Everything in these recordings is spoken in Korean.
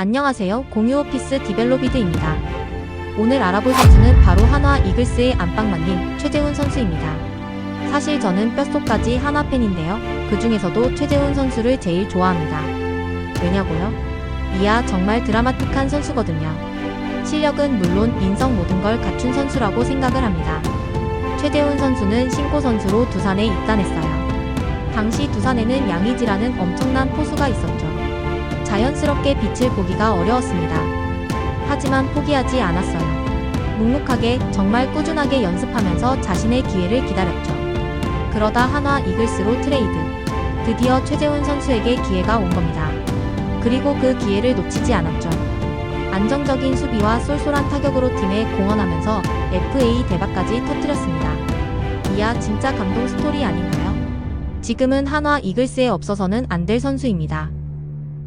안녕하세요. 공유 오피스 디벨로비드입니다. 오늘 알아볼 선수는 바로 한화 이글스의 안방만님 최재훈 선수입니다. 사실 저는 뼛속까지 한화 팬인데요. 그 중에서도 최재훈 선수를 제일 좋아합니다. 왜냐고요? 이야 정말 드라마틱한 선수거든요. 실력은 물론 인성 모든 걸 갖춘 선수라고 생각을 합니다. 최재훈 선수는 신고 선수로 두산에 입단했어요. 당시 두산에는 양의지라는 엄청난 포수가 있었죠. 자연스럽게 빛을 보기가 어려웠습니다. 하지만 포기하지 않았어요. 묵묵하게 정말 꾸준하게 연습하면서 자신의 기회를 기다렸죠. 그러다 한화 이글스로 트레이드. 드디어 최재훈 선수에게 기회가 온 겁니다. 그리고 그 기회를 놓치지 않았죠. 안정적인 수비와 쏠쏠한 타격으로 팀에 공헌하면서 FA 대박까지 터뜨렸습니다. 이야 진짜 감동 스토리 아닌가요? 지금은 한화 이글스에 없어서는 안 될 선수입니다.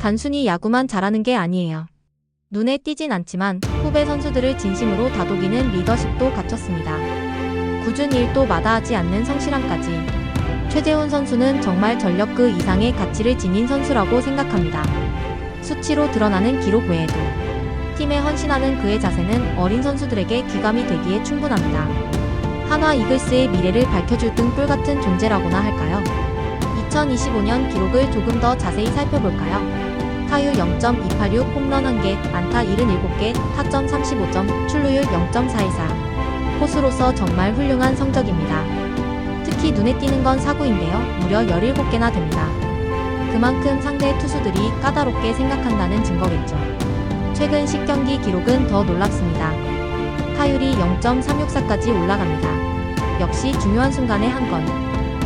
단순히 야구만 잘하는 게 아니에요. 눈에 띄진 않지만 후배 선수들을 진심으로 다독이는 리더십도 갖췄습니다. 굳은 일도 마다하지 않는 성실함까지. 최재훈 선수는 정말 전력 그 이상의 가치를 지닌 선수라고 생각합니다. 수치로 드러나는 기록 외에도 팀에 헌신하는 그의 자세는 어린 선수들에게 귀감이 되기에 충분합니다. 한화 이글스의 미래를 밝혀줄 등불 같은 존재라고나 할까요? 2025년 기록을 조금 더 자세히 살펴볼까요? 타율 0.286, 홈런 1개, 안타 77개, 타점 35점, 출루율 0.414. 포수로서 정말 훌륭한 성적입니다. 특히 눈에 띄는 건 사구인데요. 무려 17개나 됩니다. 그만큼 상대 투수들이 까다롭게 생각한다는 증거겠죠. 최근 10경기 기록은 더 놀랍습니다. 타율이 0.364까지 올라갑니다. 역시 중요한 순간에 한 건.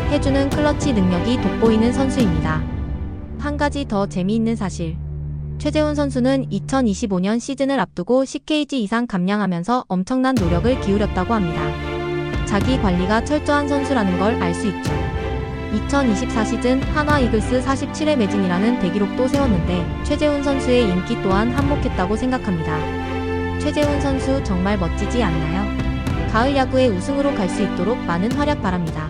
해주는 클러치 능력이 돋보이는 선수입니다. 한 가지 더 재미있는 사실. 최재훈 선수는 2025년 시즌을 앞두고 10kg 이상 감량하면서 엄청난 노력을 기울였다고 합니다. 자기 관리가 철저한 선수라는 걸 알 수 있죠. 2024 시즌 한화 이글스 47회 매진이라는 대기록도 세웠는데 최재훈 선수의 인기 또한 한몫했다고 생각합니다. 최재훈 선수 정말 멋지지 않나요? 가을 야구의 우승으로 갈 수 있도록 많은 활약 바랍니다.